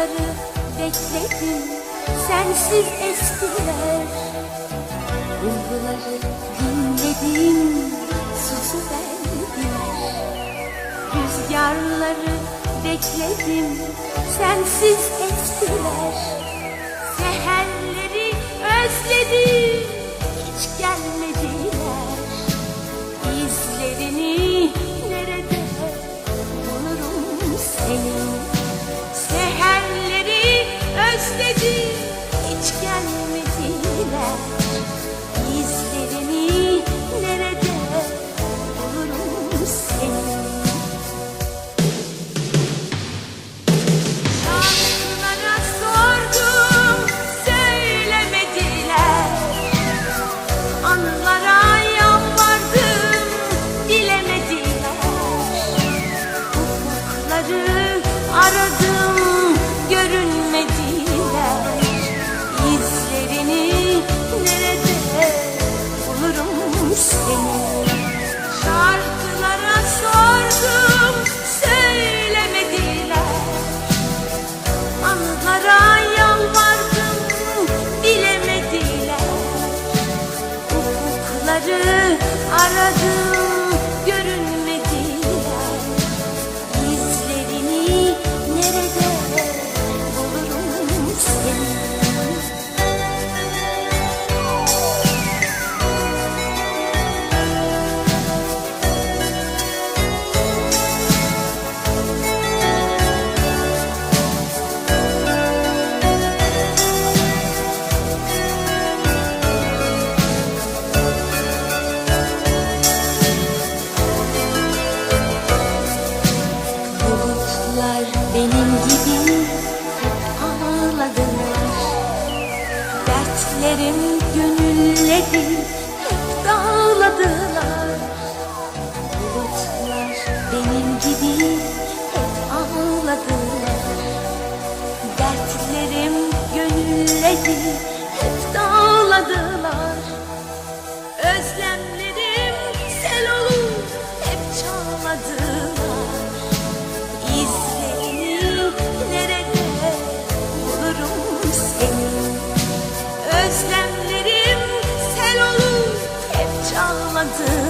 Rüzgarları bekledim, sensiz estiler. Umruları dinledim, susu verdiler. Rüzgarları bekledim, sensiz estiler. Seherleri özledim, hiç gelmediler. Hiç gelmediler. İzlerini Ufukları aradım, benim gibi ağladılar Dertlerim gönülleri hep dağladılar. Bulutlar benim gibi hep ağladılar. Dertlerim gönülleri hep dağladılar 样子。